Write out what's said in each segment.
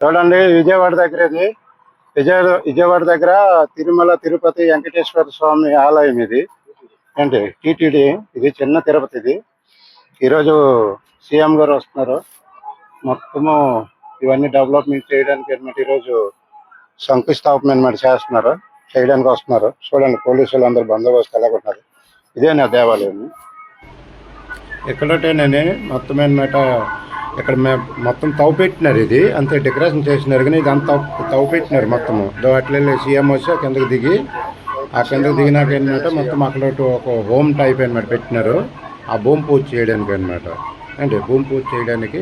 చూడండి విజయవాడ దగ్గర ఇది. విజయ విజయవాడ దగ్గర తిరుమల తిరుపతి వెంకటేశ్వర స్వామి ఆలయం ఇది. ఏంటి? టీటీడీ. ఇది చిన్న తిరుపతి ఇది. ఈరోజు సీఎం గారు వస్తున్నారు. మొత్తము ఇవన్నీ డెవలప్మెంట్ చేయడానికి అనమాట ఈరోజు శంకుస్థాపన అనమాట చేస్తున్నారు. చేయడానికి వస్తున్నారు. చూడండి పోలీసులు అందరు బందోబస్తు ఎలాగుంటున్నారు ఇదే నా దేవాలయం. ఇక్కడ మొత్తం అనమాట ఇక్కడ మే- మొత్తం తవ్వు పెట్టినారు ఇది. అంతే డెకరేషన్ చేసినారు కానీ ఇది అంతా తవ్వు పెట్టినారు మొత్తము. దో అట్లే సీఎం వచ్చి కిందకి దిగి ఆ కిందకి దిగినాక అనమాట మొత్తం అక్కడ ఒకటి ఒక హోమ్ టైప్ అనమాట పెట్టినారు. ఆ భూమి పూజ చేయడానికి అనమాట అంటే భూమి పూజ చేయడానికి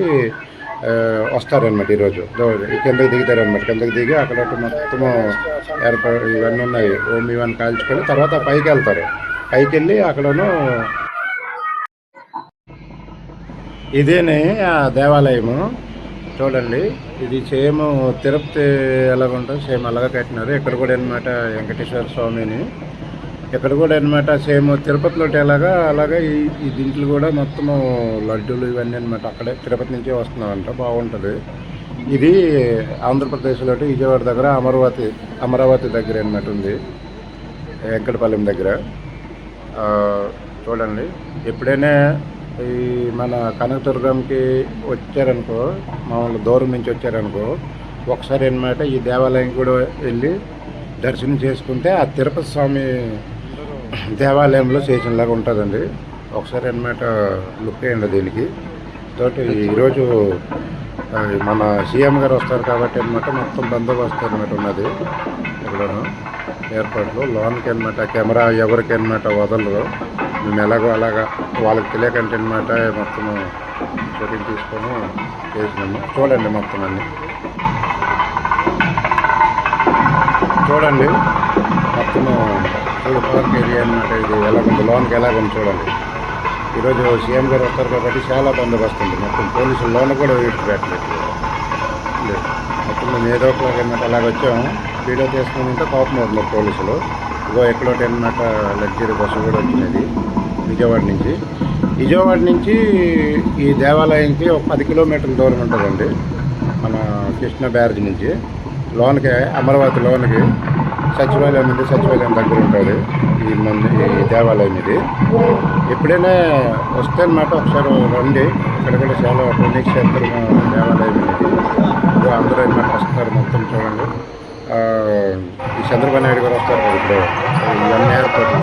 వస్తారనమాట ఈరోజు. దో కిందకి దిగుతారనమాట కిందకి దిగి అక్కడ ఒకటి మొత్తము ఏర్పాటు ఇవన్నీ ఉన్నాయి. హోమ్ ఇవన్నీ కాల్చుకొని తర్వాత పైకి వెళ్తారు. పైకి వెళ్ళి అక్కడను ఇదేనే ఆ దేవాలయము. చూడండి ఇది సేమ్ తిరుపతి ఎలాగ ఉంటుంది సేమ్ అలాగే కట్టినారు. ఇక్కడ కూడా అనమాట వెంకటేశ్వర స్వామిని. ఇక్కడ కూడా అనమాట సేమ్ తిరుపతిలో ఎలాగా అలాగే ఈ దీంట్లో కూడా మొత్తము లడ్డూలు ఇవన్నీ అనమాట అక్కడే తిరుపతి నుంచే వస్తున్నాయంట బాగుంటుంది. ఇది ఆంధ్రప్రదేశ్లో విజయవాడ దగ్గర అమరావతి అమరావతి దగ్గర అనమాట ఉంది. వెంకటపాలెం దగ్గర. చూడండి ఎప్పుడైనా ఈ మన కనకదుర్గంకి వచ్చారనుకో మామూలు దూరం నుంచి వచ్చారనుకో ఒకసారి అనమాట ఈ దేవాలయం కూడా వెళ్ళి దర్శనం చేసుకుంటే ఆ తిరుపతి స్వామి దేవాలయంలో చేసినలాగా ఉంటుందండి. ఒకసారి అనమాట లుక్ అయ్యండి దీనికి. తోటి ఈరోజు మన సీఎం గారు వస్తారు కాబట్టి అనమాట మొత్తం బందోబస్తు అనమాట ఉన్నది. ఇక్కడను ఏర్పాట్లు లోన్కి అనమాట కెమెరా ఎవరికి అనమాట వదలరు. మేము ఎలాగో అలాగా వాళ్ళకి తెలియకంటే అనమాట మొత్తము చర్యలు తీసుకొని చేసినాము చూడండి మొత్తం అన్ని. చూడండి మొత్తము చూడు పార్క్ ఏరియా అనమాట ఇది. ఎలాగుంది లోన్కి ఎలాగుంది చూడండి. ఈరోజు సీఎం గారు వస్తారు కాబట్టి చాలా బందోబస్తు ఉంది మొత్తం పోలీసులు లోన్ కూడా విడిచిపెట్టలేదు. లేదు. మొత్తం మేము ఏదో ఒక అనమాట అలాగ వచ్చాము. వీడియో తీసుకుని ఉంటే కోపం అవుతుంది పోలీసులు. ఇగో ఎక్కడోటి అనమాట లగ్జరీ బస్సు కూడా వచ్చినది విజయవాడ నుంచి. విజయవాడ నుంచి ఈ దేవాలయంకి ఒక పది కిలోమీటర్ల దూరం ఉంటుందండి మన కృష్ణ బ్యారేజ్ నుంచి. లోనికి అమరావతి లోనికి సచివాలయం ఉంది సచివాలయం దగ్గర ఉంటుంది ఈ మంది ఈ దేవాలయం ఇది. ఎప్పుడైనా వస్తే అనమాట ఒకసారి రండి ఇక్కడ కూడా చాలా పుణ్యక్షేత్రం దేవాలయం ఇది ఇప్పుడు అందరూ అనమాట వస్తారు మొత్తం చూడండి. ఆ, ఈ చంద్రబాబు నాయుడు గారు వస్తారు కదా ఇప్పుడు. ఇవన్నీ ఏర్పాటు.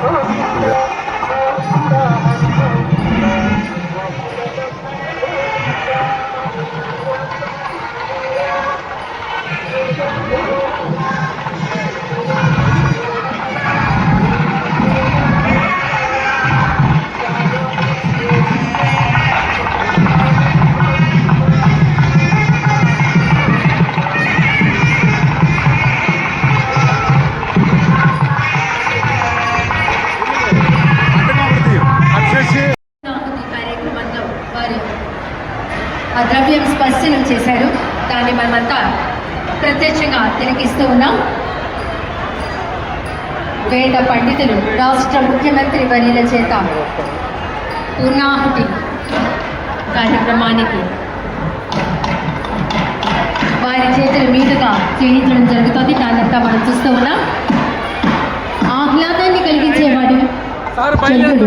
మొత్తం ఆ ద్రవ్యం స్పర్శనం చేశారు. దాన్ని మనమంతా ప్రత్యక్షంగా తిలకిస్తూ ఉన్నాం. వేద పండితులు రాష్ట్ర ముఖ్యమంత్రి వర్యుల చేత పూర్ణాహుతి కార్యక్రమానికి వారి చేతుల మీదుగా చేయించడం జరుగుతుంది. దాన్నంతా మనం చూస్తూ ఉన్నాం. ఆహ్లాదాన్ని కలిగించేవాడు చంద్రుడు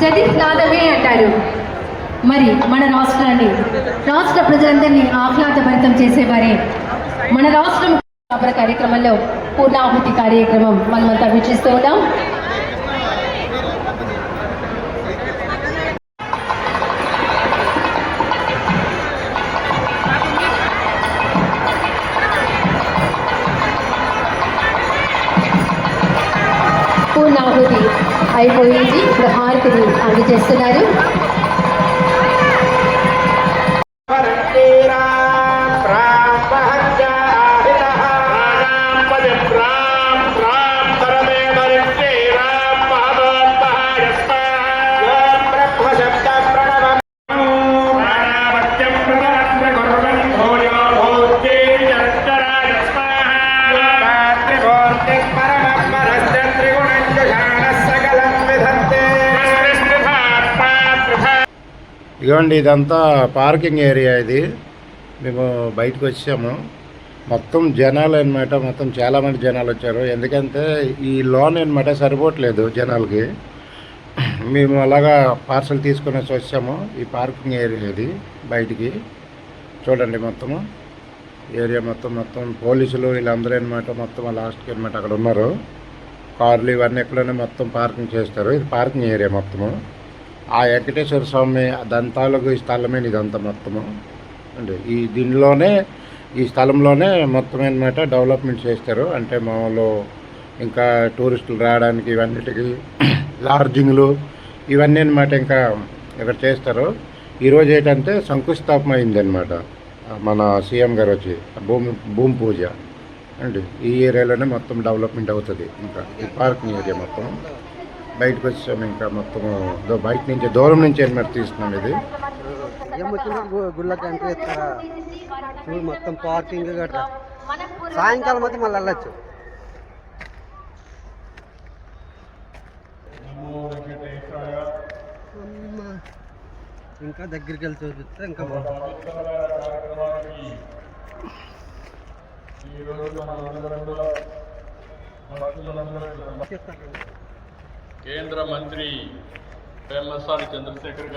చతినాదమే అంటారు. మరి మన రాష్ట్రాన్ని రాష్ట్ర ప్రజలందరినీ ఆహ్లాదభరితం చేసేవారే. మన రాష్ట్రం కార్యక్రమంలో పూర్ణాహుతి కార్యక్రమం మనమంతా వీక్షిస్తూ ఉన్నాం. పూర్ణాహుతి అయిపోయింది. ఇప్పుడు హారతిని అందజేస్తున్నారు. ఇదిగోండి ఇదంతా పార్కింగ్ ఏరియా ఇది. మేము బయటకు వచ్చాము. మొత్తం జనాలు అనమాట మొత్తం చాలామంది జనాలు వచ్చారు. ఎందుకంటే ఈ లోన్ అనమాట సరిపోవట్లేదు జనాలకి. మేము అలాగా పార్సల్ తీసుకొని వచ్చాము. ఈ పార్కింగ్ ఏరియా ఇది బయటికి. చూడండి మొత్తము ఏరియా మొత్తం మొత్తం పోలీసులు వీళ్ళందరూ అనమాట మొత్తం లాస్ట్కి అనమాట అక్కడ ఉన్నారు. కార్లు ఇవన్నీ ఎక్కడనే మొత్తం పార్కింగ్ చేస్తారు. ఇది పార్కింగ్ ఏరియా మొత్తము. ఆ వెంకటేశ్వర స్వామి దంతాలకు ఈ స్థలమే ఇదంతా మొత్తము. అండి ఈ దీనిలోనే ఈ స్థలంలోనే మొత్తం అనమాట డెవలప్మెంట్ చేస్తారు. అంటే మామూలు ఇంకా టూరిస్టులు రావడానికి ఇవన్నిటికి లాడ్జింగ్లు ఇవన్నీ అనమాట ఇంకా ఇక్కడ చేస్తారు. ఈరోజు ఏంటంటే శంకుస్థాపన అయిందనమాట మన సీఎం గారు వచ్చి భూమి భూమి పూజ. అండి ఈ ఏరియాలోనే మొత్తం డెవలప్మెంట్ అవుతుంది. ఇంకా ఈ పార్కింగ్ ఏరియా మొత్తం. బయటకు వచ్చాము ఇంకా మొత్తం దో- బయట నుంచి దూరం నుంచి అనమాట తీస్తున్నాం ఇది గుళ్ళకి చూడు మొత్తం పార్కింగ్ గట్రా సాయంకాలం అయితే మళ్ళీ వెళ్ళచ్చు అమ్మా. ఇంకా దగ్గరికి వెళ్ళి చూపిస్తే ఇంకా బాగుంది. కేంద్ర మంత్రి పెమ్మసాని చంద్రశేఖర్ గారు